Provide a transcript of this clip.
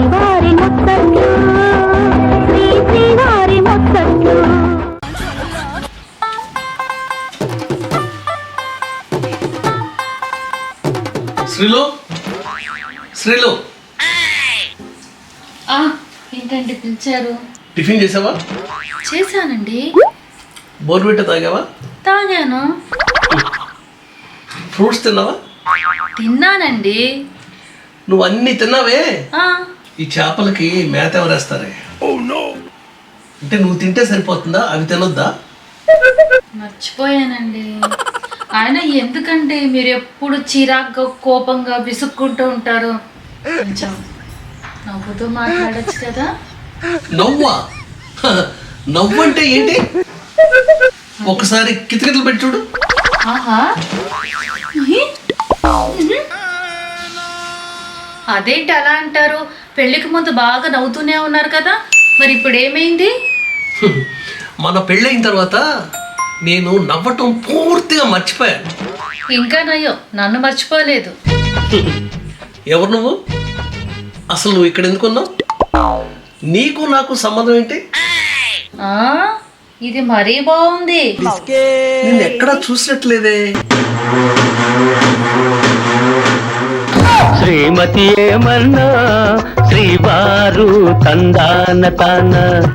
శ్రీవారి ముత్తట్లు శ్రీ శ్రీవారి ముత్తట్లు శ్రీలు? శ్రీలు? ఆ, ఏంటండి పిలిచారు? టిఫిన్ చేసావా? చేశానండి. బోర్బిట్ట తాగావా? తాగాను. ఫ్రూట్స్ తిన్నావా? తిన్నానండి. నువ్వు అన్ని తిన్నావే? ఆ, ఈ చేపలకి మేత ఎవరేస్తారే? అంటే నువ్వు తింటే సరిపోతుందా? అవి తినొద్దా? మర్చిపోయానండి. ఆయన ఎందుకండి మీరు ఎప్పుడు చిరాగ్గా కోపంగా విసుక్కుంటూ ఉంటారు? కొంచెం నవ్వుతూ మాట్లాడచ్చు కదా? నవ్వా? నవ్వు అంటే ఏంటి ఒకసారి కితకితలు పెట్టి చూడు. ఆహా. అదేంటి అలా అంటారు? పెళ్ళికి ముందు బాగా నవ్వుతూనే ఉన్నారు కదా? మరి ఇప్పుడు ఏమైంది. మన పెళ్ళయిన తర్వాత నేను నవ్వటం పూర్తిగా మర్చిపోయాను. ఇంకా నయ్యో నన్ను మర్చిపోలేదు. ఎవరు నువ్వు? అసలు నువ్వు ఇక్కడ ఎందుకున్నావు నీకు నాకు సంబంధం ఏంటి? ఆ ఇది మరీ బాగుంది. నేను ఎక్కడా చూసినట్లేదే. శ్రీమతి ఏమన్నా? శ్రీవారు తందాన తాన.